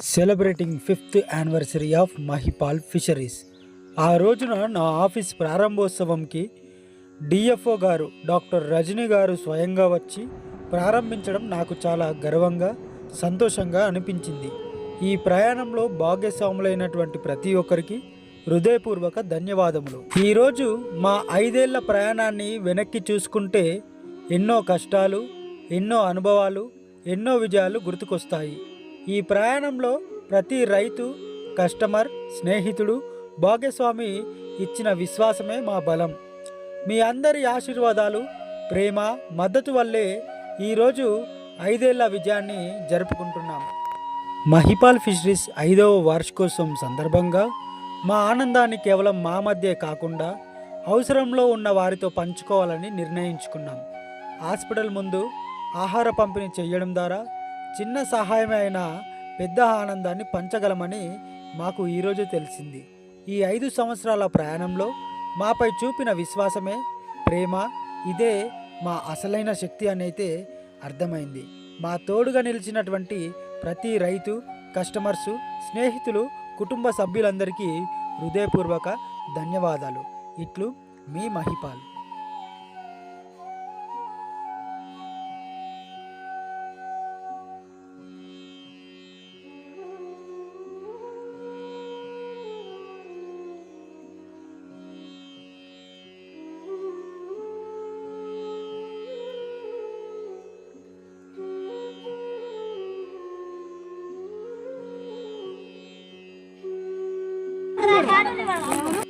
Celebrating fifth anniversary of Mahipal fisheries. ఆ రోజున నా ఆఫీస్ ప్రారంభోత్సవంకి డిఎఫ్ఓ గారు డాక్టర్ రజనీ గారు స్వయంగా వచ్చి ప్రారంభించడం నాకు చాలా గర్వంగా సంతోషంగా అనిపించింది. ఈ ప్రయాణంలో భాగ్యస్వాములైనటువంటి ప్రతి ఒక్కరికి హృదయపూర్వక ధన్యవాదములు. ఈరోజు మా ఐదేళ్ళ ప్రయాణాన్ని వెనక్కి చూసుకుంటే ఎన్నో కష్టాలు ఎన్నో అనుభవాలు ఎన్నో విజయాలు గుర్తుకొస్తాయి. ఈ ప్రయాణంలో ప్రతి రైతు కస్టమర్ స్నేహితుడు భాగ్యస్వామి ఇచ్చిన విశ్వాసమే మా బలం. మీ అందరి ఆశీర్వాదాలు ప్రేమ మద్దతు వల్లే ఈరోజు ఐదేళ్ళ విజయాన్ని జరుపుకుంటున్నాం. మహిపాల్ ఫిషరీస్ ఐదవ వార్షికోత్సవం సందర్భంగా మా ఆనందాన్ని కేవలం మా మధ్య కాకుండా అవసరంలో ఉన్న వారితో పంచుకోవాలని నిర్ణయించుకున్నాం. హాస్పిటల్ ముందు ఆహార పంపిణీ చేయడం ద్వారా చిన్న సహాయమే అయినా పెద్ద ఆనందాన్ని పంచగలమని మాకు ఈరోజు తెలిసింది. ఈ ఐదు సంవత్సరాల ప్రయాణంలో మాపై చూపిన విశ్వాసమే ప్రేమ ఇదే మా అసలైన శక్తి అనైతే అర్థమైంది. మా తోడుగా నిలిచినటువంటి ప్రతి రైతు కస్టమర్సు స్నేహితులు కుటుంబ సభ్యులందరికీ హృదయపూర్వక ధన్యవాదాలు. ఇట్లు మీ మహిపాల్. 看，看，看，看，看，看，